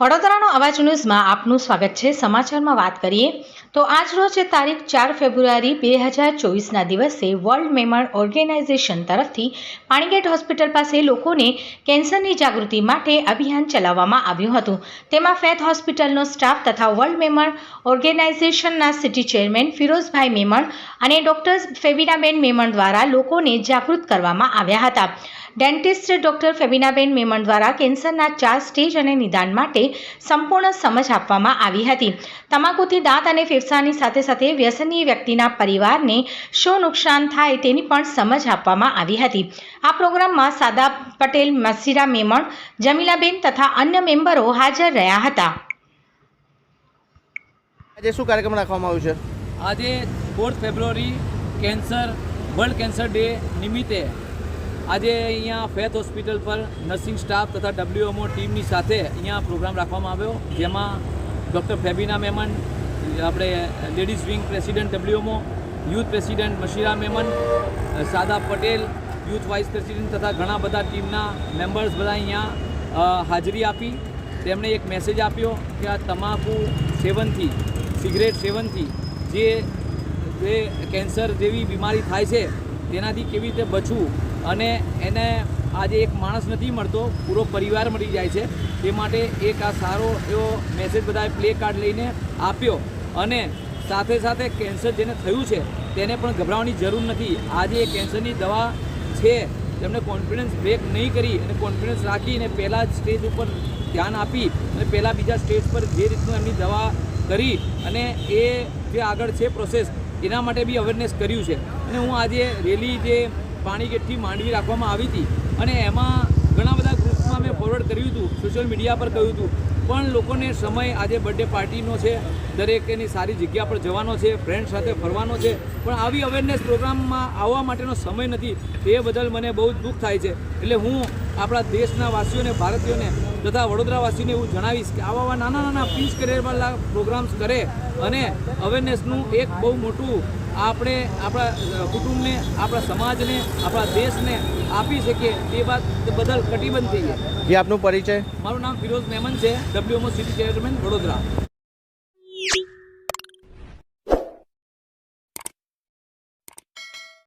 વડોદરાનો અવાજ ન્યૂઝમાં આપનું સ્વાગત છે. સમાચારમાં વાત કરીએ તો આજ રોજ તારીખ ચાર ફેબ્રુઆરી બે હજાર ચોવીસના દિવસે વર્લ્ડ મેમર ઓર્ગેનાઇઝેશન તરફથી પાણીગેટ હોસ્પિટલ પાસે લોકોને કેન્સરની જાગૃતિ માટે અભિયાન ચલાવવામાં આવ્યું હતું. તેમાં ફેથ હોસ્પિટલનો સ્ટાફ તથા વર્લ્ડ મેમર ઓર્ગેનાઇઝેશનના સિટી ચેરમેન ફિરોઝભાઈ મેમણ અને ડૉક્ટર ફેબીનાબેન મેમણ દ્વારા લોકોને જાગૃત કરવામાં આવ્યા હતા. ડેન્ટિસ્ટ ડોક્ટર ફેબીનાબેન મેમણ દ્વારા કેન્સરના ચાર સ્ટેજ અને નિદાન માટે સંપૂર્ણ સમજ આપવામાં આવી હતી. તમાકુથી દાંત અને ફેફસાની સાથે સાથે વ્યસનીય વ્યક્તિના પરિવારને શું નુકસાન થાય તેની પણ સમજ આપવામાં આવી હતી. આ પ્રોગ્રામમાં સાદા પટેલ મસીરા મેમણ જમીલાબેન તથા અન્ય મેમ્બરો હાજર રહ્યા હતા. આજે શું કાર્યક્રમ રાખવામાં આવ્યો છે? આજે fourth February cancer world cancer day નિમિત્તે આજે અહીંયા ફેથ હોસ્પિટલ પર નર્સિંગ સ્ટાફ તથા ડબ્લ્યુએમઓ ટીમની સાથે અહીંયા પ્રોગ્રામ રાખવામાં આવ્યો, જેમાં ડૉક્ટર ફેબીના મેમન, આપણે ladies wing president WMO, youth president Mashira Memon, Sada Patel, youth vice president તથા ઘણા બધા ટીમના મેમ્બર્સ બધા અહીંયા હાજરી આપી. તેમણે એક મેસેજ આપ્યો કે આ તમાકુ સેવનથી, સિગરેટ સેવનથી, જે કેન્સર જેવી બીમારી થાય છે, તેનાથી કેવી રીતે બચવું? અને એને આજે એક માણસ નથી મળતો, પૂરો પરિવાર મળી જાય છે. તે માટે એક આ સારો એવો મેસેજ બધાએ પ્લે કાર્ડ લઈને આપ્યો અને સાથે સાથે કેન્સર જેને થયું છે, તેને પણ ગભરાવાની જરૂર નથી. આજે એ કેન્સરની દવા છે તેમણે કોન્ફિડન્સ બ્રેક નહીં કરી અને કોન્ફિડન્સ રાખી અને પહેલાં સ્ટેજ ઉપર ધ્યાન આપી અને પહેલાં બીજા સ્ટેજ પર જે રીતનું એમની દવા કરી અને એ જે આગળ છે પ્રોસેસ એના માટે બી અવેરનેસ કર્યું છે. અને હું આજે રેલી જે પાણીગેટથી માંડવી રાખવામાં આવી હતી. અને એમાં ઘણા બધા ગ્રુપ્સમાં મેં ફોરવર્ડ કર્યું હતું સોશિયલ મીડિયા પર કહ્યું હતું. પણ લોકોને સમય આજે બર્થડે પાર્ટીનો છે, દરેકની સારી જગ્યા પર જવાનો છે ફ્રેન્ડ સાથે ફરવાનો છે. પણ આવી અવેરનેસ પ્રોગ્રામમાં આવવા માટેનો સમય નથી. તે બદલ મને બહુ જ દુઃખ થાય છે. એટલે હું આપણા દેશના વાસીઓને, ભારતીયોને તથા વડોદરાવાસીઓને એવું જણાવીશ કે આવા નાના નાના પીસ કરેલા પ્રોગ્રામ્સ કરે. અને અવેરનેસનું એક બહુ મોટું આપણે આપણા કુટુંબને આપણા સમાજને આપણા દેશને આપી શકીએ તે બાદ બદલ કટિબંધ થઈએ. જે આપનો પરિચય? મારું નામ ફિરોઝ મેમન છે ડબ્લ્યુએમઓ સિટી ચેરમેન વડોદરા.